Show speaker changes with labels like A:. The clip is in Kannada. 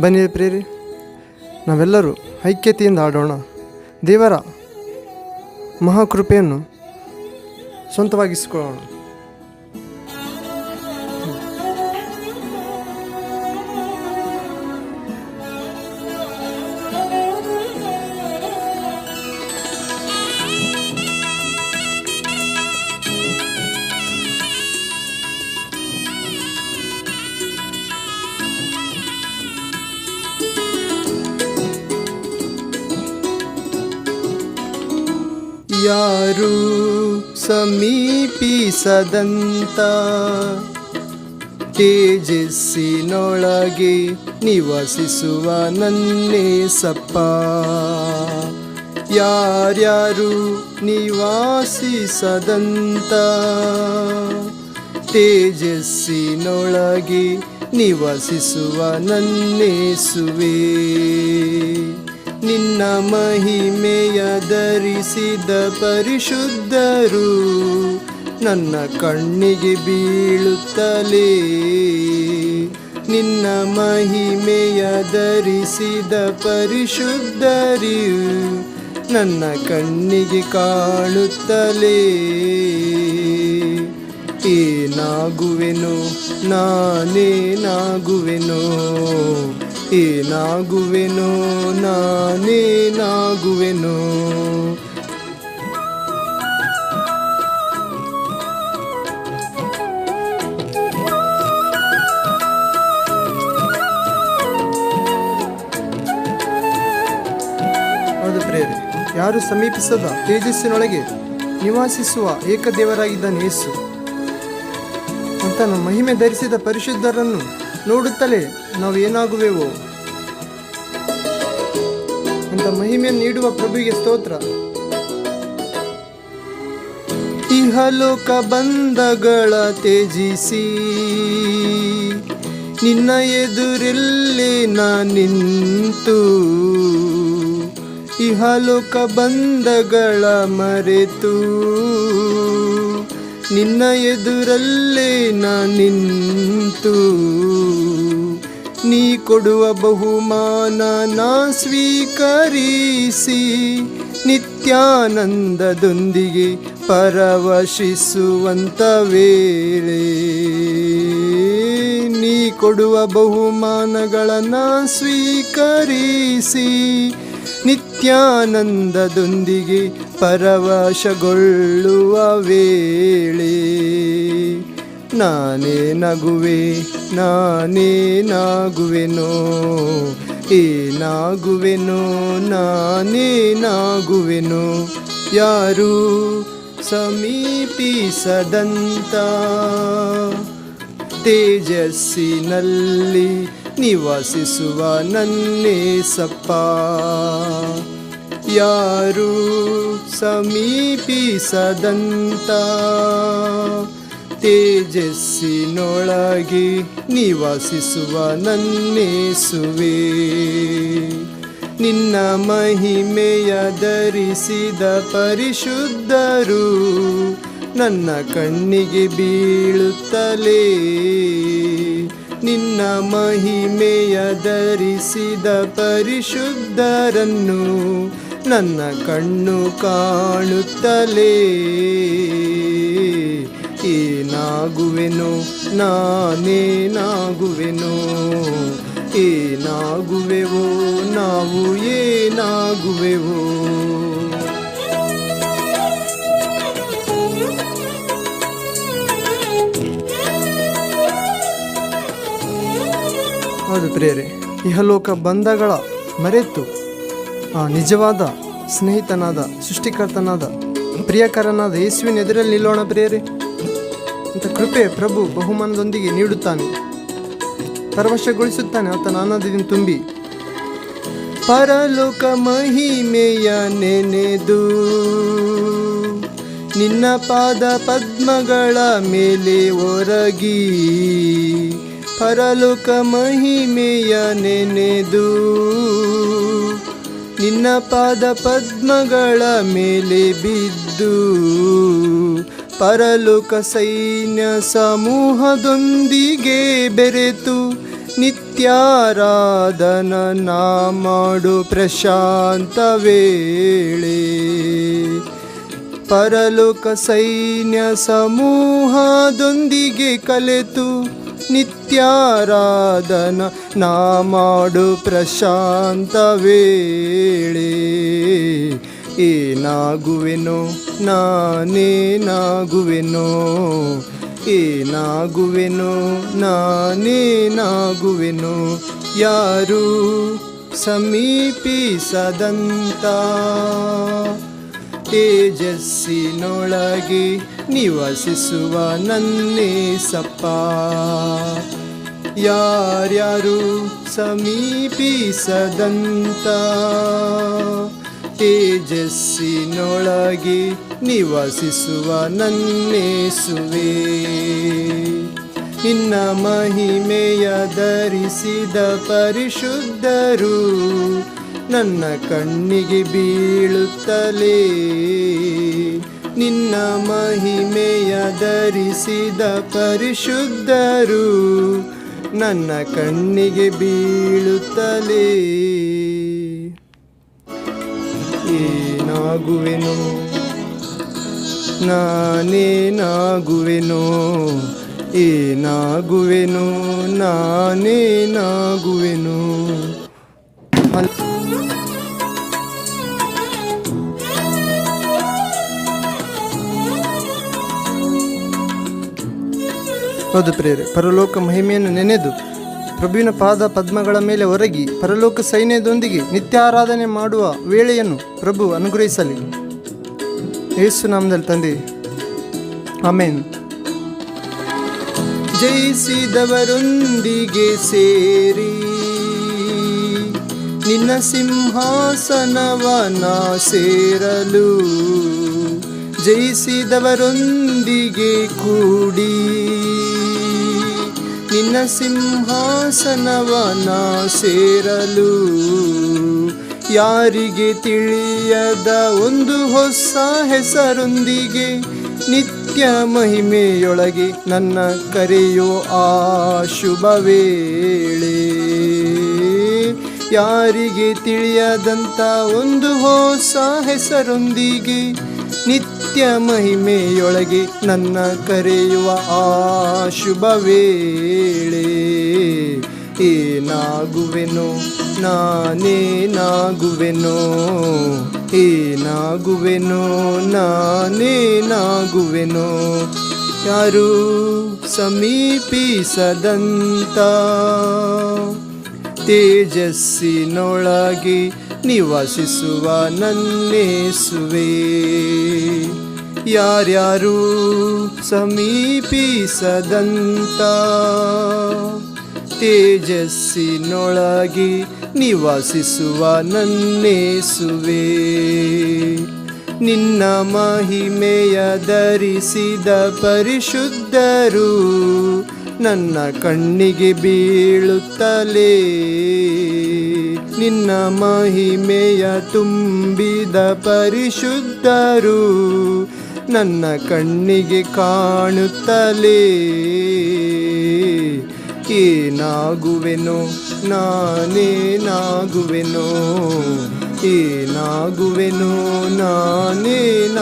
A: ಬನ್ನಿ ಪ್ರೇರಿ ನಾವೆಲ್ಲರೂ ಐಕ್ಯತೆಯಿಂದ ಆಡೋಣ. ದೇವರ ಮಹಾಕೃಪೆಯನ್ನು ಸ್ವಂತವಾಗಿಸಿಕೊಳ್ಳೋಣ. ಯಾರು ಸಮೀಪಿಸದಂತ? ತೇಜಸ್ಸಿನೊಳಗೆ ನಿವಸಿಸುವ ನನ್ನೇ ಸಪ್ಪ. ಯಾರ್ಯಾರು ನಿವಾಸಿಸದಂತ? ತೇಜಸ್ಸಿನೊಳಗೆ ನಿವಸಿಸುವ ನನ್ನೇಸುವೆ ನಿನ್ನ ಮಹಿಮೆಯ ಧರಿಸಿದ ಪರಿಶುದ್ಧರು ನನ್ನ ಕಣ್ಣಿಗೆ ಬೀಳುತ್ತಲೇ. ನಿನ್ನ ಮಹಿಮೆಯ ಧರಿಸಿದ ಪರಿಶುದ್ಧರಿಯು ನನ್ನ ಕಣ್ಣಿಗೆ ಕಾಣುತ್ತಲೇ. ಏನಾಗುವೆನೋ ನಾನೇನಾಗುವೆನು ಏನಾಗುವೆನು ಅದು ಪ್ರೇರೆ ಯಾರು ಸಮೀಪಿಸದ ತೇಜಸ್ಸಿನೊಳಗೆ ನಿವಾಸಿಸುವ ಏಕದೇವರಾಗಿದ್ದ ಯೇಸು. ಅಂತ ಮಹಿಮೆ ಧರಿಸಿದ ಪರಿಶುದ್ಧರನ್ನು ನೋಡುತ್ತಲೇ ನಾವು ಏನಾಗುವೆವೋ ಅಂತ ಮಹಿಮೆಯನ್ನು ನೀಡುವ ಪ್ರಭುವಿಗೆ ಸ್ತೋತ್ರ. ಇಹಲೋಕ ಬಂಧಗಳ ತೇಜಿಸಿ ನಿನ್ನ ಎದುರಲ್ಲಿ ನಾ ನಿಂತು. ಇಹಲೋಕ ಬಂಧಗಳ ಮರೆತು. ನಿನ್ನ ಎದುರಲ್ಲೇ ನಾನು ನಿಂತು. ನೀ ಕೊಡುವ ಬಹುಮಾನ ನಾ ಸ್ವೀಕರಿಸಿ. ನಿತ್ಯಾನಂದದೊಂದಿಗೆ ಪರವಶಿಸುವಂಥ ವೇಳೆ. ನೀ ಕೊಡುವ ಬಹುಮಾನಗಳನ್ನು ಸ್ವೀಕರಿಸಿ. ನಿತ್ಯಾನಂದದೊಂದಿಗೆ ಪರವಶಗೊಳ್ಳುವ ವೇಳೆ ನಾನೇ ನಗುವೆ ನಾನೇ ನಾಗುವೆನೋ ಏನಾಗುವೆನೋ ನಾನೇ ಯಾರು ಸಮೀಪಿಸದಂತ ತೇಜಸ್ಸಿನಲ್ಲಿ ನಿವಾಸಿಸುವ ನನ್ನೇ ಸಪ್ಪ ಯಾರು ಸಮೀಪಿಸದಂತ ತೇಜಸ್ಸಿನೊಳಗೆ ನಿವಾಸಿಸುವ ನನ್ನೇಸುವೆ. ನಿನ್ನ ಮಹಿಮೆಯ ಧರಿಸಿದ ಪರಿಶುದ್ಧರು ನನ್ನ ಕಣ್ಣಿಗೆ ಬೀಳುತ್ತಲೇ. ನಿನ್ನ ಮಹಿಮೆಯ ಧರಿಸಿದ ಪರಿಶುದ್ಧರನ್ನು ನನ್ನ ಕಣ್ಣು ಕಾಣುತ್ತಲೇ. ಏನಾಗುವೆನು ನಾನೇನಾಗುವೆನು ಏನಾಗುವೆವೋ ನಾವು ಏನಾಗುವೆವೋ. ಹೌದು ಪ್ರಿಯರೇ, ಇಹಲೋಕ ಬಂಧಗಳ ಮರೆತು, ಆ ನಿಜವಾದ ಸ್ನೇಹಿತನಾದ, ಸೃಷ್ಟಿಕರ್ತನಾದ, ಪ್ರಿಯಕರನಾದ ಯೇಸುವಿನ ಎದುರಲ್ಲಿ ನಿಲ್ಲೋಣ ಪ್ರಿಯರೇ. ಅಂತ ಕೃಪೆ ಪ್ರಭು ಬಹುಮಾನದೊಂದಿಗೆ ನೀಡುತ್ತಾನೆ. ಪರವಶಗೊಳಿಸುತ್ತಾನೆ ಆತನ ಆನಂದದಿಂದ ತುಂಬಿ. ಪರಲೋಕ ಮಹಿಮೆಯ ನೆನೆದು, ನಿನ್ನ ಪಾದ ಪದ್ಮಗಳ ಮೇಲೆ ಒರಗಿ ಪರಲೋಕ ಮಹಿಮೆಯ ನೆನೆದು, ನಿನ್ನ ಪಾದ ಪದ್ಮಗಳ ಮೇಲೆ ಬಿದ್ದು, ಪರಲೋಕ ಸೈನ್ಯ ಸಮೂಹದೊಂದಿಗೆ ಬೆರೆತು ನಿತ್ಯ ನಿತ್ಯಾರಾಧನ ನಾ ಮಾಡು ಪ್ರಶಾಂತ ವೇಳೆ. ಪರಲೋಕ ಸೈನ್ಯ ಸಮೂಹದೊಂದಿಗೆ ಕಲೆತು ನಿತ್ಯಾರಾಧನ ನಾ ಮಾಡು ಪ್ರಶಾಂತ ವೇಳೆ. ಏನಾಗುವೆನೋ ನಾನೇನಾಗುವೆನೋ ಏನಾಗುವೆನೋ ನಾನೇನಾಗುವೆನೋ ಯಾರು ಸಮೀಪಿಸದಂತ ತೇಜಸ್ಸಿನೊಳಗೆ ನಿವಸಿಸುವ ನನ್ನೇ ಸಪ್ಪ. ಯಾರ್ಯಾರು ಸಮೀಪಿಸದಂತ ತೇಜಸ್ಸಿನೊಳಗೆ ನಿವಸಿಸುವ ನನ್ನೇಸುವೆ ಇನ್ನ ಮಹಿಮೆಯ ಧರಿಸಿದ ಪರಿಶುದ್ಧರು ನನ್ನ ಕಣ್ಣಿಗೆ ಬೀಳುತ್ತಲೇ. ನಿನ್ನ ಮಹಿಮೆಯ ಧರಿಸಿದ ಪರಿಶುದ್ಧರು ನನ್ನ ಕಣ್ಣಿಗೆ ಬೀಳುತ್ತಲೇ. ಏನಾಗುವೆನು? ನಾನೇನಾಗುವೆನು? ಏನಾಗುವೆನು? ನಾನೇನಾಗುವೆನು? ಹೌದು ಪ್ರೇರೆ ಪರಲೋಕ ಮಹಿಮೆಯನ್ನು ನೆನೆದು ಪ್ರಭುವಿನ ಪಾದ ಪದ್ಮಗಳ ಮೇಲೆ ಒರಗಿ ಪರಲೋಕ ಸೈನ್ಯದೊಂದಿಗೆ ನಿತ್ಯಾರಾಧನೆ ಮಾಡುವ ವೇಳೆಯನ್ನು ಪ್ರಭು ಅನುಗ್ರಹಿಸಲಿ. ಯೇಸು ನಾಮದಲ್ಲಿ ತಂದೆ. ಆಮೇನ್. ಜಯಿಸಿದವರೊಂದಿಗೆ ಸೇರಿ ನಿನ್ನ ಸಿಂಹಾಸನವನ ಸೇರಲು ಜಯಿಸಿದವರೊಂದಿಗೆ ಕೂಡಿ ನಿನ್ನ ಸಿಂಹಾಸನವನ ಸೇರಲು ಯಾರಿಗೆ ತಿಳಿಯದ ಒಂದು ಹೊಸ ಹೆಸರೊಂದಿಗೆ ನಿತ್ಯ ಮಹಿಮೆಯೊಳಗೆ ನನ್ನ ಕರೆಯೋ ಆ ಶುಭ ವೇಳೆ. ಯಾರಿಗೆ ತಿಳಿಯದಂತ ಒಂದು ಹೊಸ ಹೆಸರೊಂದಿಗೆ ನಿತ್ಯ ಮಹಿಮೆಯೊಳಗೆ ನನ್ನ ಕರೆಯುವ ಆ ಶುಭ ವೇಳೆ ಏನಾಗುವೆನೋ ನಾನೇನಾಗುವೆನೋ ಏನಾಗುವೆನೋ ನಾನೇನಾಗುವೆನೋ. ಯಾರು ಸಮೀಪಿಸದಂತ ತೇಜಸ್ಸಿನೊಳಗೆ ನಿವಾಸಿಸುವ ನನ್ನೇಸುವೆ. ಯಾರ್ಯಾರು ಸಮೀಪಿಸದಂತ ತೇಜಸ್ಸಿನೊಳಗೆ ನಿವಾಸಿಸುವ ನನ್ನೇಸುವೆ. ನಿನ್ನ ಮಹಿಮೆಯ ಧರಿಸಿದ ಪರಿಶುದ್ಧರು ನನ್ನ ಕಣ್ಣಿಗೆ ಬೀಳುತ್ತಲೇ. ನಿನ್ನ ಮಹಿಮೆಯ ತುಂಬಿದ ಪರಿಶುದ್ಧರು ನನ್ನ ಕಣ್ಣಿಗೆ ಕಾಣುತ್ತಲೇ. ಏನಾಗುವೆನೋ? ನಾನೇನಾಗುವೆನೋ? ಏನಾಗುವೆನೋ? ನಾನೇನಾಗುವೆನೋ?